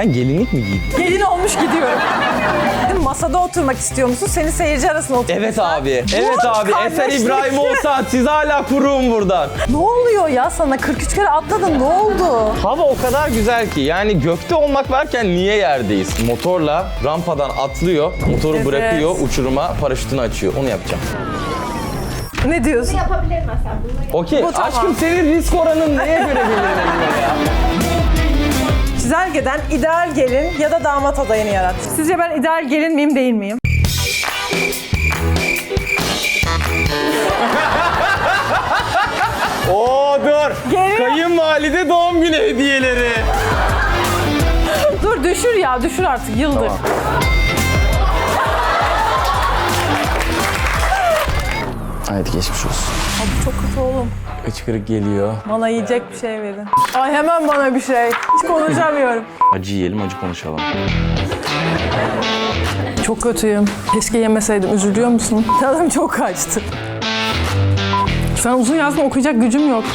Sen gelinlik mi giydin? Gelin olmuş gidiyorum. Masada oturmak istiyor musun? Seni seyirci arasında otur. Evet abi. Evet abi. Eser kardeşlik. İbrahim olsa siz hala kuruğum buradan. Ne oluyor ya sana? 43 kere atladın ne oldu? Hava o kadar güzel ki yani gökte olmak varken niye yerdeyiz? Motorla rampadan atlıyor, motoru Evet. bırakıyor, uçuruma paraşütünü açıyor. Onu yapacağım. Ne diyorsun? Yapabilir mesela bunu. Okey. Bu tamam. Aşkım senin risk oranın neye göre belirleniyor ya? Çizelgeden ideal gelin ya da damat adayını yarat. Sizce ben ideal gelin miyim değil miyim? Oo dur. Geliyor. Kayınvalide doğum günü hediyeleri. Dur düşür ya düşür artık yıldır. Tamam. Haydi geçmiş olsun. Abi çok kötü oğlum. Hıçkırık geliyor. Bana yiyecek bir şey verin. Ay hemen bana bir şey. Hiç konuşamıyorum. Acı yiyelim, acı konuşalım. Çok kötüyüm. Keşke yemeseydim. Üzülüyor musun? Tadım çok kaçtı. Sen uzun yazma okuyacak gücüm yok.